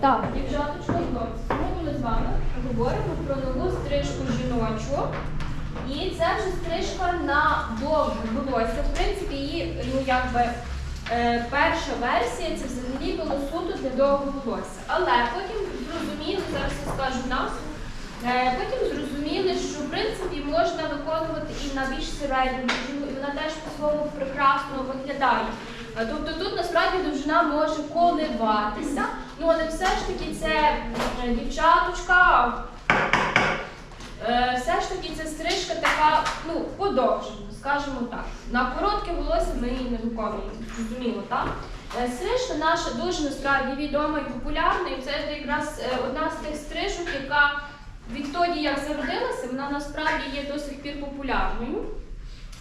Так, дівчаточко, хлопці, сьогодні ми з вами говоримо про нову стрижку жіночу. І це вже стрижка на довге волосся. В принципі, її, ну якби е, перша версія це взагалі було суто для довгого волосся. Але потім зрозуміли, зараз я скажу назву, е, потім зрозуміли, що в принципі можна виконувати і на більш середню довжину, і вона теж по-своєму прекрасно виглядає. Тобто тут насправді довжина може коливатися, ну але все ж таки це дівчаточка, е, все ж таки це стрижка така, ну, подовжена, скажімо так. На коротке волосся ми її не виконуємо, зрозуміло, так? Е, Стрижка наша дуже насправді відома і популярна, і це якраз е, одна з тих стрижок, яка відтоді, як зародилася, вона насправді є до сих пір популярною.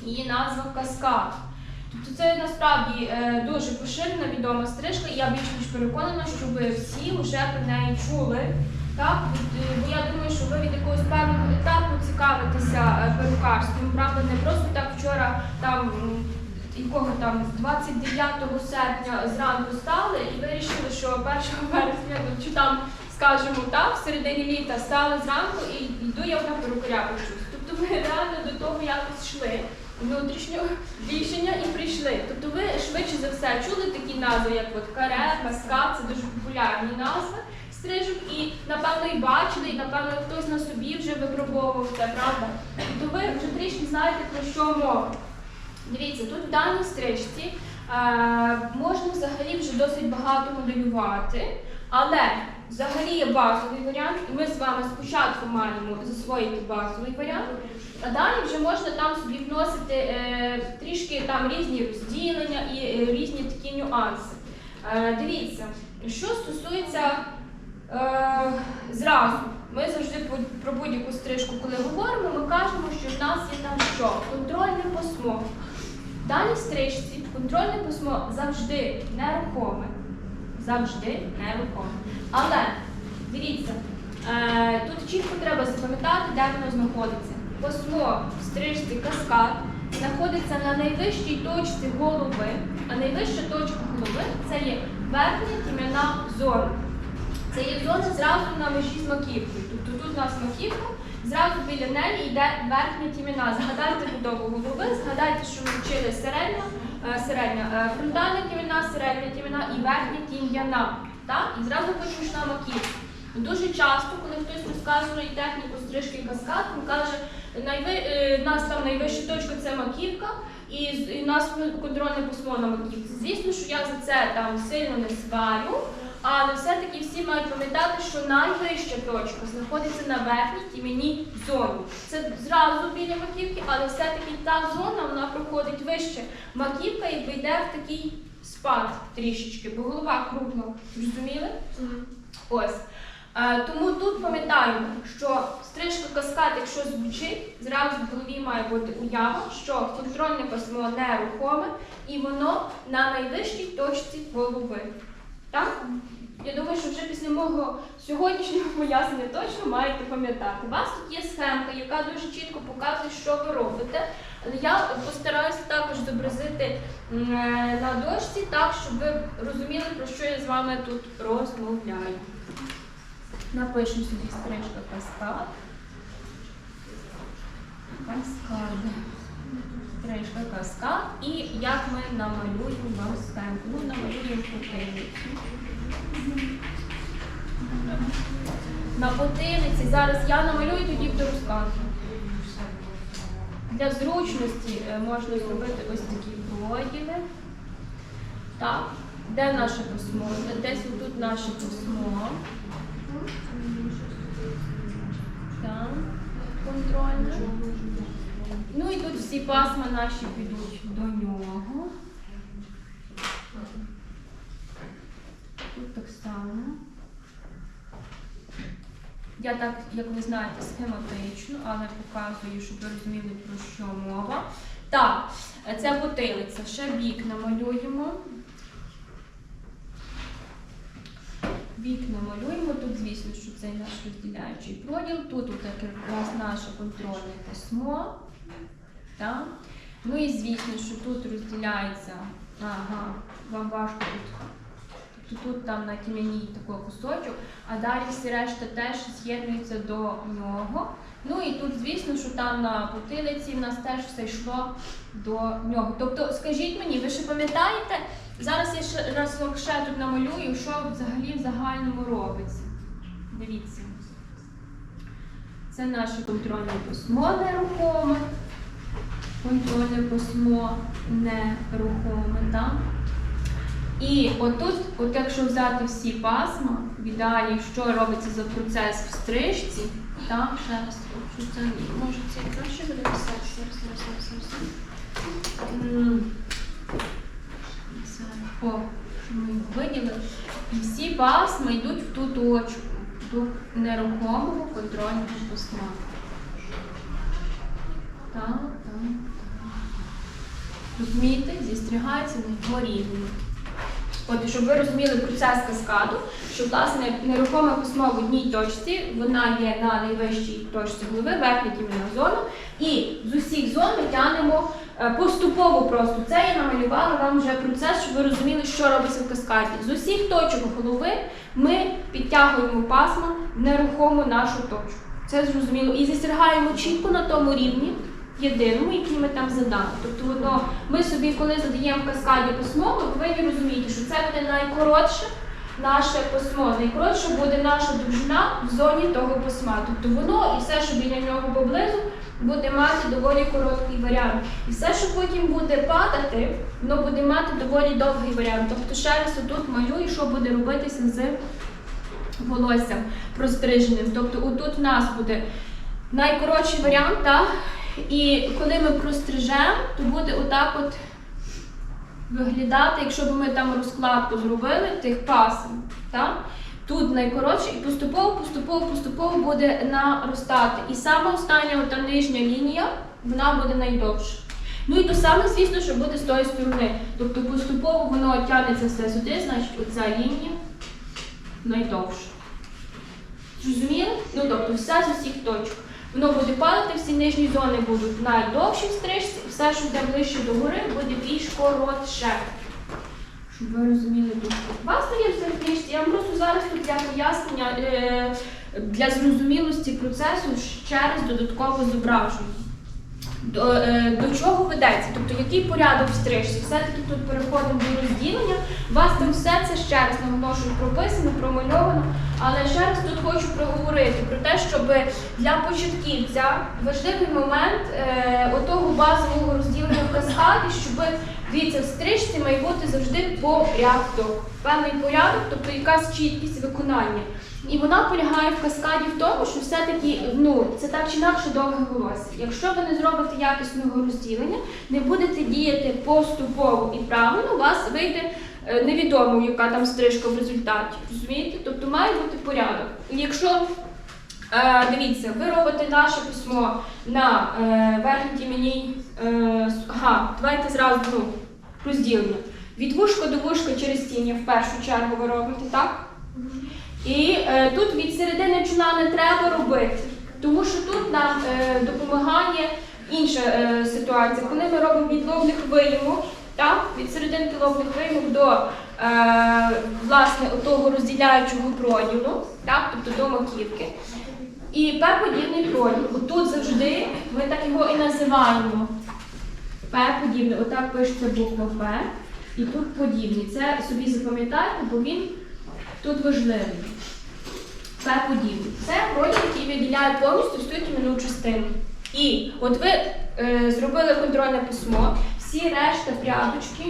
Її назва каскад. Тобто це насправді е, дуже поширена відома стрижка, і я більш ніж переконана, що ви всі вже про неї чули. Так? Е, бо я думаю, що ви від якогось певного етапу цікавитеся е, перукарством. Правда, не просто так вчора там. Якого там 29 серпня зранку стали і вирішили, що 1 вересня, ну, чи там, скажімо так, в середині літа стали зранку і йду я на перукаря почусь. Тобто ви реально до того якось йшли внутрішнього рішення і прийшли. Тобто ви швидше за все чули такі назви, як от каре, каскад, це дуже популярні назви стрижок, і напевно і бачили, і напевно хтось на собі вже випробовував це, правда? Тобто ви вже трішки знаєте про що мова. Дивіться, тут в даній стрижці е, можна взагалі вже досить багато моделювати, але взагалі є базовий варіант, і ми з вами спочатку маємо засвоїти базовий варіант, а далі вже можна там собі вносити е, трішки там різні розділення і е, різні такі нюанси. Е, дивіться, що стосується е, зразу, ми завжди про будь-яку стрижку, коли говоримо, ми кажемо, що в нас є там що? Контрольне пасмо. В даній стрижці контрольне письмо завжди нерухоме. Завжди нерухоме. Але дивіться, е, тут чітко треба запам'ятати, де воно знаходиться. Письмо в стрижці каскад знаходиться на найвищій точці голови, а найвища точка голови це є верхня тім'яна зона. Це є зона зразу на межі з маківкою. Тобто тут у нас маківка, зразу біля неї йде верхня тім'яна. Згадайте будову голови, згадайте, що ми вчили середня, е, середня е, фронтальна тім'яна, середня тім'яна і верхня тім'яна. І зразу потім йшла маківка. Дуже часто, коли хтось розказує техніку стрижки каскад, він каже, найви, е, нас там найвища точка це маківка, і, і нас контрольне письмо на маківці. Звісно, що я за це там сильно не сварю, але все-таки всі мають пам'ятати, що найвища точка знаходиться на верхній тім'яній зоні. Це зразу біля маківки, але все-таки та зона вона проходить вище. Маківка якби йде в такий спад трішечки, бо голова кругла. Зрозуміли? Ось. Е, тому тут пам'ятаємо, що стрижка каскад, якщо звучить, зразу в голові має бути уява, що контрольне пасмо нерухоме і воно на найвищій точці голови. Так? Я думаю, що вже після мого сьогоднішнього пояснення точно маєте пам'ятати. У вас тут є схемка, яка дуже чітко показує, що ви робите. Я постараюся також зобразити е, на дошці так, щоб ви розуміли, про що я з вами тут розмовляю. Напишемо собі стрижка каскад. Каскад. Стрижка каскад. І як ми намалюємо вам схемку. Ну, намалюємо потилицю. На потилиці. Зараз я намалюю, тоді буду розказувати. Для зручності е, можна зробити ось такі поділи. Так. Де наше письмо? Десь тут наше письмо. Так, контрольне. Ну і тут всі пасма наші підуть до нього. Тут так само. Я так, як ви знаєте, схематично, але показую, щоб ви розуміли, про що мова. Так, це потилиця. Ще бік намалюємо. Бік малюємо, Тут, звісно, що це наш розділяючий проділ. Тут якраз наше контрольне письмо. Так? Ну і звісно, що тут розділяється. Ага, вам важко тут то тут там на тім'яній такий кусочок, а далі всі решта теж з'єднуються до нього. Ну і тут, звісно, що там на потилиці в нас теж все йшло до нього. Тобто, скажіть мені, ви ще пам'ятаєте? Зараз я ще раз ще тут намалюю, що взагалі в загальному робиться. Дивіться. Це наше контрольне письмо нерухоме. Контрольне письмо нерухоме, так? І отут, от якщо взяти всі пасма, в ідеалі, що робиться за процес в стрижці, так, ще раз, це може це краще буде писати. Зараз, зараз, зараз, зараз. О, ми його виділили. І всі пасми йдуть в ту точку, до нерухомого контрольного письма. Так, так, так. Розумієте, зістрігається на його рівні. От, щоб ви розуміли процес каскаду, що власне нерухоме письмо в одній точці, вона є на найвищій точці голови, верхня тім'яна зона, і з усіх зон ми тягнемо е, поступово просто. Це я намалювала вам вже процес, щоб ви розуміли, що робиться в каскаді. З усіх точок голови ми підтягуємо пасма нерухому нашу точку. Це зрозуміло. І застерігаємо чітко на тому рівні єдиному, який ми там задали. Тобто воно, ми собі, коли задаємо в каскаді письмо, ви повинні розуміти, що це буде найкоротше наше письмо. Найкоротше буде наша довжина в зоні того письма. Тобто воно і все, що біля нього поблизу, буде мати доволі короткий варіант. І все, що потім буде падати, воно буде мати доволі довгий варіант. Тобто ще раз отут малюю, що буде робитися з волоссям простриженим. Тобто отут в нас буде найкоротший варіант, так? І коли ми прострижемо, то буде отак от виглядати, якщо б ми там розкладку зробили тих пасм, так? Тут найкоротше і поступово, поступово, поступово буде наростати. І саме остання ота нижня лінія, вона буде найдовша. Ну і то саме, звісно, що буде з тої сторони. Тобто поступово воно тягнеться все сюди, значить оця лінія найдовша. Зрозуміли? Ну тобто все з усіх точок. Воно буде падати, всі нижні зони будуть найдовші стрижці, все, що йде ближче до гори, буде більш коротше. Щоб ви розуміли тут. Вас є в книжці, я вам просто зараз тут для пояснення, е, для зрозумілості процесу ще раз додатково зображую. До, е, до чого ведеться? Тобто який порядок стрижці? Все-таки тут переходимо до розділення. У вас там все це ще раз наголошую прописано, промальовано. Але ще раз тут хочу проговорити про те, щоб для початківця важливий момент е, отого базового розділення в каскаді, щоб дивіться, в стрижці має бути завжди порядок. Певний порядок, тобто якась чіткість виконання. І вона полягає в каскаді в тому, що все-таки ну, це так чи інакше довге волосся. Якщо ви не зробите якісного розділення, не будете діяти поступово і правильно, у вас вийде е, невідомо, яка там стрижка в результаті. Розумієте? Тобто має бути порядок. Якщо е, дивіться, ви робите наше письмо на е, верхній тім'яній, е, ага, давайте зразу ну, розділення. Від вушка до вушка через тіння в першу чергу ви робите, так? І е, тут від середини чуна не треба робити, тому що тут нам е, допомагає інша е, ситуація. Коли ми робимо від лобних виїмок, так, від серединки лобних виїмок до е, власне того розділяючого проділу, так, тобто до маківки. І П-подібний проділ. Отут завжди ми так його і називаємо. П-подібний, отак пишеться буква П. І тут подібний. Це собі запам'ятайте, бо він тут важливий. Це подібне. Це проділ, який виділяє повністю всю тім'яну частину. І от ви е, зробили контрольне письмо, всі решта прядочки.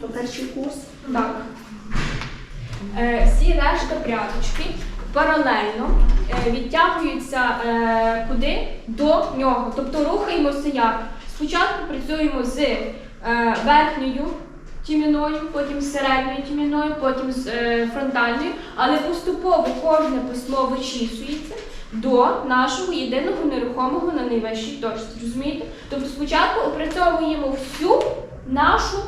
То перший курс. Так. Е, всі решта прядочки паралельно е, відтягуються е, куди? До нього. Тобто рухаємося як? Спочатку працюємо з е, верхньою тім'яною, потім середньою тім'яною, потім з е, фронтальною, але поступово кожне письмо вичісується до нашого єдиного нерухомого на найвищій точці. Розумієте? Тобто спочатку опрацьовуємо всю нашу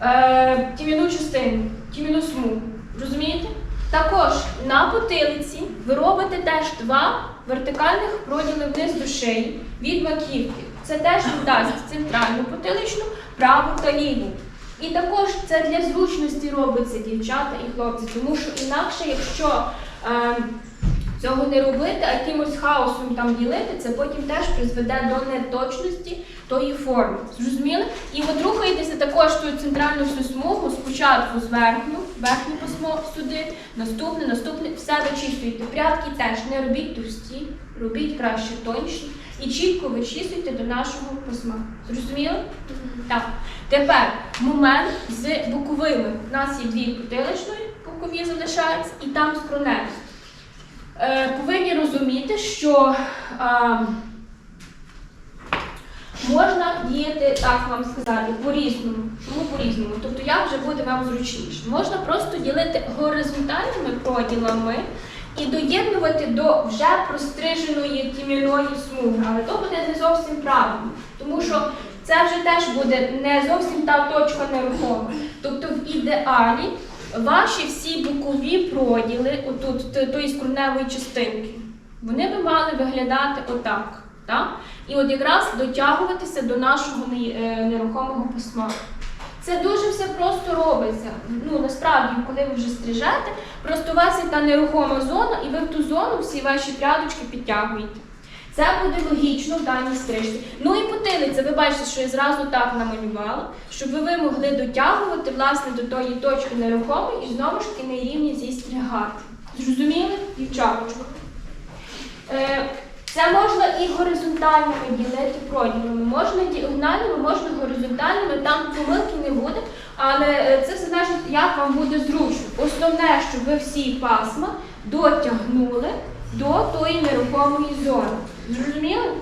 е, тім'яну частину, тім'яну смугу. Розумієте? Також на потилиці ви робите теж два вертикальних проділи вниз до шиї від маківки. Це теж віддасть центральну потиличну, праву та ліву. І також це для зручності робиться дівчата і хлопці, тому що інакше, якщо е, цього не робити, а якимось хаосом там ділити, це потім теж призведе до неточності тої форми. Зрозуміли? І от рухаєтеся також ту центральну смугу, спочатку зверхню, верхню пасмо сюди, наступне, наступне, все вичислюєте. Прядки теж не робіть товсті, робіть краще тонші і чітко вичислюйте до нашого пасма. Зрозуміли? Так. Тепер момент з боковими. У нас є дві потиличної, бокові залишаються, і там скроневі. Е, повинні розуміти, що можна діяти, так вам сказати, по-різному. Чому по-різному? Тобто як вже буде вам зручніше. Можна просто ділити горизонтальними проділами і доєднувати до вже простриженої тім'яної смуги. Але то буде не зовсім правильно, тому що це вже теж буде не зовсім та точка нерухома. Тобто в ідеалі ваші всі бокові проділи, отут тої скроневої частинки, вони би мали виглядати отак. Так? І от якраз дотягуватися до нашого е, нерухомого письма. Це дуже все просто робиться. Ну насправді, коли ви вже стрижете, просто у вас є та нерухома зона, і ви в ту зону всі ваші прядочки підтягуєте. Це буде логічно в даній стрижці. Ну і потилиця, ви бачите, що я зразу так намалювала, щоб ви могли дотягувати власне до тої точки нерухомої і знову ж таки на рівні зі стригати. Зрозуміли, дівчаточко? Е, це можна і горизонтальними ділити проділами, можна діагональними, можна горизонтальними, там помилки не буде, але е, це залежить, як вам буде зручно. Основне, щоб ви всі пасма дотягнули до тої нерухомої зони. Зрозуміли?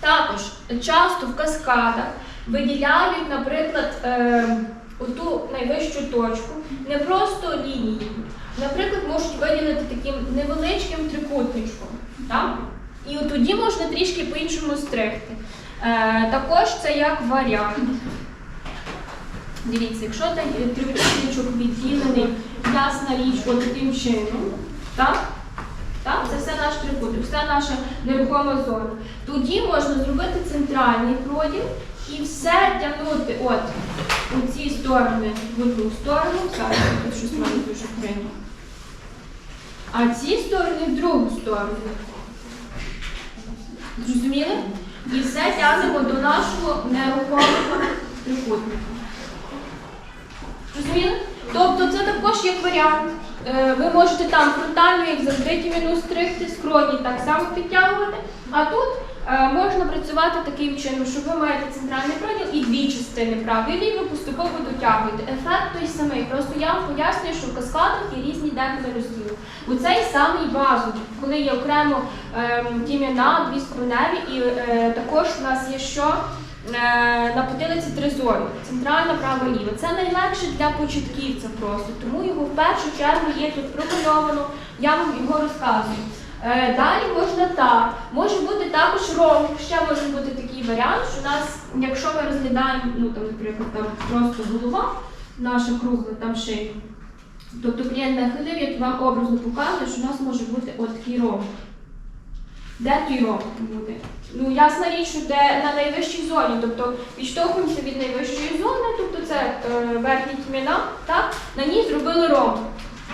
Також часто в каскадах виділяють, наприклад, е, оту найвищу точку не просто лінією. Наприклад, можуть виділити таким невеличким трикутничком. Так? І тоді можна трішки по-іншому стригти. Е, також це як варіант. Дивіться, якщо той трикутничок відділений, ясна річ, от таким чином? Так, все наш наша нерухома зона. Тоді можна зробити центральний проділ і все тягнути от у ці сторони в одну сторону. Зараз тут щось маю дуже прямо. А ці сторони в другу сторону. Зрозуміли? І все тягнемо до нашого нерухомого трикутника. Розуміли? Тобто це також як варіант. Е, Ви можете там фронтально, як завжди, тім'яну стригти, скроні так само підтягувати. А тут е, можна працювати таким чином, що ви маєте центральний проділ і дві частини праву і ліву поступово дотягуєте. Ефект той самий. Просто я вам пояснюю, що в каскадах є різні деколи розділи. Оцей самий базовий, коли є окремо ем, тім'яна, дві скроневі, і е, також у нас є що? Е, на потилиці три зорі. Центральна, права, ліва. Це найлегше для початківця просто, тому його в першу чергу є тут промальовано, я вам його розказую. Е, Далі можна так. Може бути також ром. Ще може бути такий варіант, що нас, якщо ми розглядаємо, ну там, наприклад, там просто голова, наша кругла, там шия. Тобто клієнт нахилив, як вам образно показує, що у нас може бути от такий ром. Де ром буде? Ну, ясна річ, що де на найвищій зоні, тобто відштовхуємося від найвищої зони, тобто це е, верхня тьмяна, так? На ній зробили ром.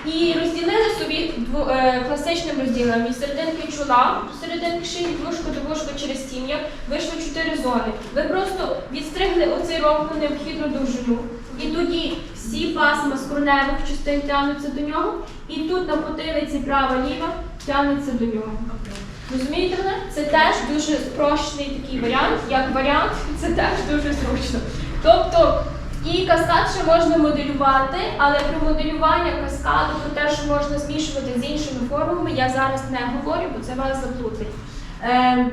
І розділили собі дво, е, класичним розділом від серединки чола, серединки шиї, від до вушка через тім'я, вийшло чотири зони. Ви просто відстригли оцей ром на необхідну довжину. І тоді всі пасма з кореневих частин тягнуться до нього, і тут на потилиці права-ліва тягнеться до нього. Розумієте мене? Це теж дуже спрощений такий варіант. Як варіант, це теж дуже зручно. Тобто і каскад ще можна моделювати, але про моделювання каскаду, про те, що можна змішувати з іншими формами, я зараз не говорю, бо це вас заплутить. Е,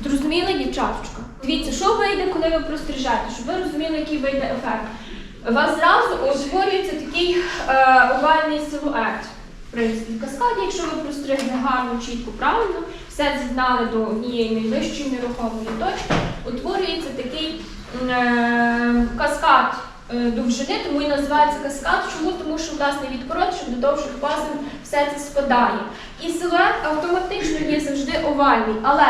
Зрозуміли, дівчаточка? Дивіться, що вийде, коли ви прострижете, щоб ви розуміли, який вийде ефект. У вас зразу утворюється такий е, овальний силует. Принципі, каскаді, якщо ви простригли гарно, чітко, правильно, все з'єднали до однієї найвищої нерухомої точки, утворюється такий е, каскад е, довжини, тому і називається каскад. Чому? Тому що власне від коротших до довших пасм все це спадає. І силует автоматично є завжди овальний. Але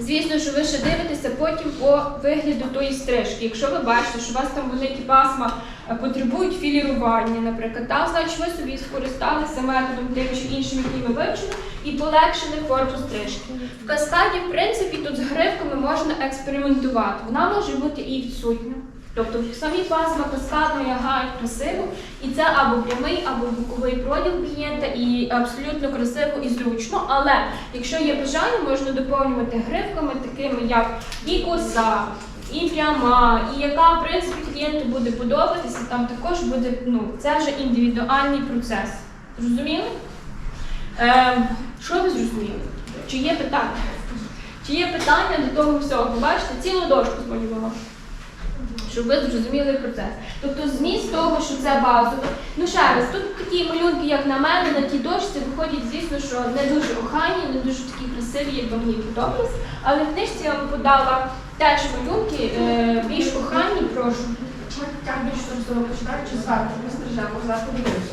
Звісно, що ви ще дивитеся потім по вигляду тої стрижки. Якщо ви бачите, що у вас там великі пасма потребують філірування, наприклад, так, значить ви собі скористалися методом тим чи іншим, який ми вивчили, і полегшили форму стрижки. В каскаді, в принципі, тут з гривками можна експериментувати. Вона може бути і відсутня. Тобто самі пасма каскадно лягають красиво, і це або прямий, або боковий проділ клієнта, і абсолютно красиво і зручно. Але якщо є бажання, можна доповнювати гривками, такими як і коса, і пряма, і яка в принципі клієнту буде подобатися, там також буде ну це вже індивідуальний процес. Зрозуміли? Ем, що ви зрозуміли? Чи є питання? Чи є питання до того всього? Бачите, цілу дошку змалювала щоб ви зрозуміли процес. Тобто зміст того, що це базово. Ну ще раз, тут такі малюнки, як на мене, на тій дошці виходять, звісно, що не дуже охайні, не дуже такі красиві, як би мені подобалось. Але в книжці я вам подала теж малюнки е, більш охайні, прошу. Ми так більш розумно починаючи зверху, ми стрижемо, зверху дивимося.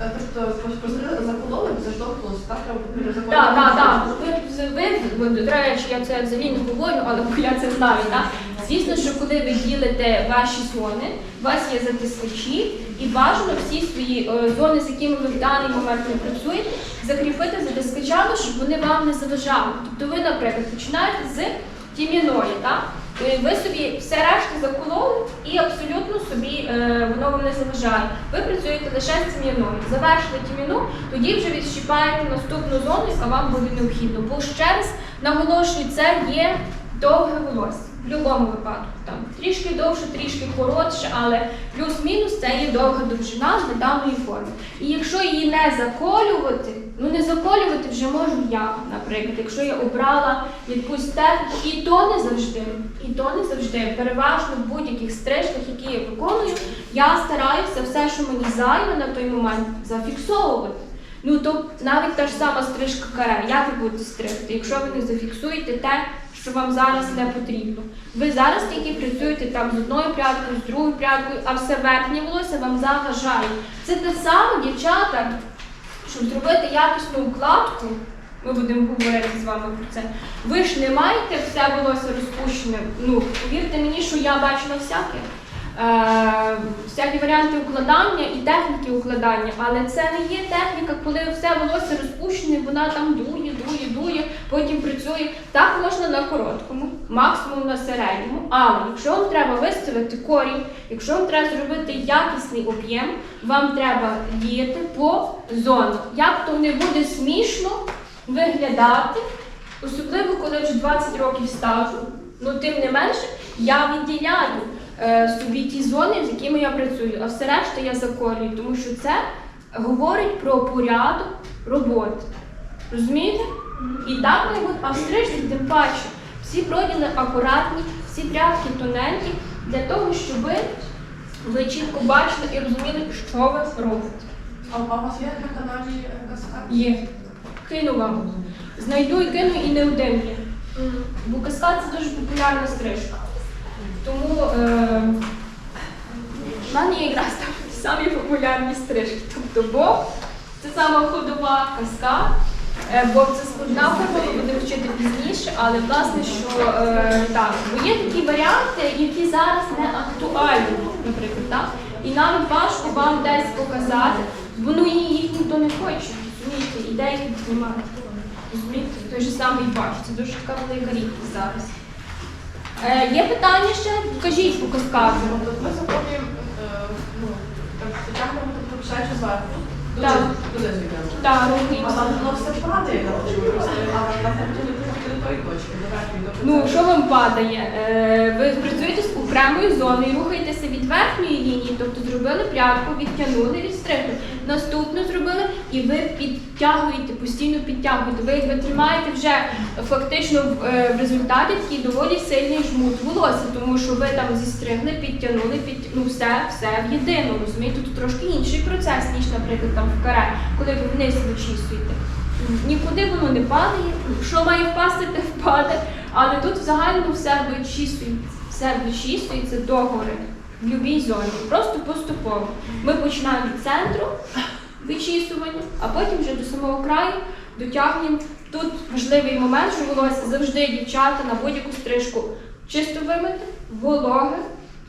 Е, Тобто закололи, заштовхнулося, так? Треба заколоти. Так, так, так. Ви, ви, ви, до речі, я це взагалі не говорю, але я це знаю. Так? Звісно, що коли ви ділите ваші зони, у вас є затискачі, і бажано всі свої е, зони, з якими ви в даний момент не працюєте, закріпити затискачами, щоб вони вам не заважали. Тобто ви, наприклад, починаєте з тім'яної, так? Е, Ви собі все решта закололи і абсолютно собі е, воно вам не заважає. Ви працюєте лише з тім'яною. Завершили тім'яну, тоді вже відщіпаєте наступну зону, яка вам буде необхідно. Бо ще раз наголошую, це є довге волосся. В будь-якому випадку. Там трішки довше, трішки коротше, але плюс-мінус це є довга довжина для даної форми. І якщо її не заколювати, ну не заколювати вже можу я, наприклад, якщо я обрала якусь техніку, і то не завжди, і то не завжди. Переважно в будь-яких стрижках, які я виконую, я стараюся все, що мені займе на той момент, зафіксовувати. Ну то навіть та ж сама стрижка каре, як ви будете стригти, якщо ви не зафіксуєте те, що вам зараз не потрібно. Ви зараз тільки працюєте там з одною прядкою, з другою прядкою, а все верхнє волосся вам заважає. Це те саме, дівчата, щоб зробити якісну укладку. Ми будемо говорити з вами про це. Ви ж не маєте все волосся розпущене. Ну, повірте мені, що я бачила всяке. Е, всякі варіанти укладання і техніки укладання, але це не є техніка, коли все волосся розпущене, вона там дує, дує, дує, потім працює. Так можна на короткому, максимум на середньому. Але якщо вам треба виставити корінь, якщо вам треба зробити якісний об'єм, вам треба діяти по зонах. Як то не буде смішно виглядати, особливо коли вже 20 років стажу. Ну, тим не менше, я відділяю собі ті зони, з якими я працюю, а все решта я заколюю, тому що це говорить про порядок роботи. Розумієте? І так бути, а в стрижці тим паче. Всі проділи акуратні, всі прядки тоненькі, для того, щоб ви, ви чітко бачили і розуміли, що ви робите. А у вас є на каналі е, каскад? Є. Кину вам. Знайду і кину і не один є. Бо каскад це дуже популярна стрижка. Тому е, в мене якраз там самі популярні стрижки. Тобто боб, це сама ходова каскад. Е, Боб це складна форма, ми будемо вчити пізніше, але власне, що е, так, бо є такі варіанти, які зараз не актуальні, наприклад, так? І навіть важко вам десь показати, бо ну їх ніхто не хоче, розумієте, ідеї тут немає. Розумієте, той же самий баш, це дуже така велика рідкість зараз. Е, є питання ще? Кажіть по. Тобто ми заповнюємо, е, ну, так, затягнемо, тобто починаючи зверху. Так. туди. Так, А там воно все впадає, але до тої точки, Ну, що вам падає? Е, ви працюєте з окремою зоною, рухаєтеся від верхньої лінії, тобто зробили прядку, відтягнули, відстригли. Наступну зробили і ви підтягуєте, постійно підтягуєте. Ви якби тримаєте вже фактично в, е, в результаті такий доволі сильний жмут волосся, тому що ви там зістригли, підтягнули, під, ну все, все в єдину, розумієте? Тут трошки інший процес, ніж, наприклад, там в каре, коли ви вниз вичісуєте. Нікуди воно не падає. Що має впасти, те впаде. Але тут в загальному все вичісується, все вичісується догори в будь-якій зоні. Просто поступово. Ми починаємо від центру вичісування, а потім вже до самого краю дотягнемо Тут важливий момент, що волосся завжди дівчата на будь-яку стрижку чисто вимити, вологе,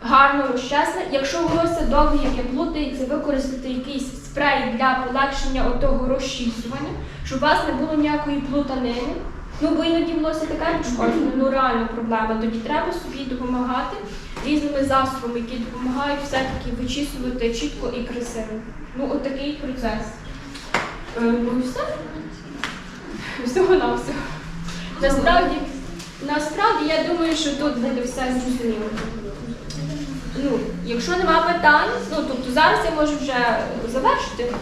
гарно розчесне. Якщо волосся довге, яке плутається, використати якийсь спрей для полегшення отого розчісування, щоб у вас не було ніякої плутанини. Ну, бо іноді волосся таке пошкоджене, ну реально проблема. Тоді треба собі допомагати різними засобами, які допомагають все-таки вичісувати чітко і красиво. Ну, отакий процес. Е, ну і все. Всього на всього. Насправді, насправді я думаю, що тут буде все зрозуміло. Ну, якщо нема питань, ну тобто зараз я можу вже завершити.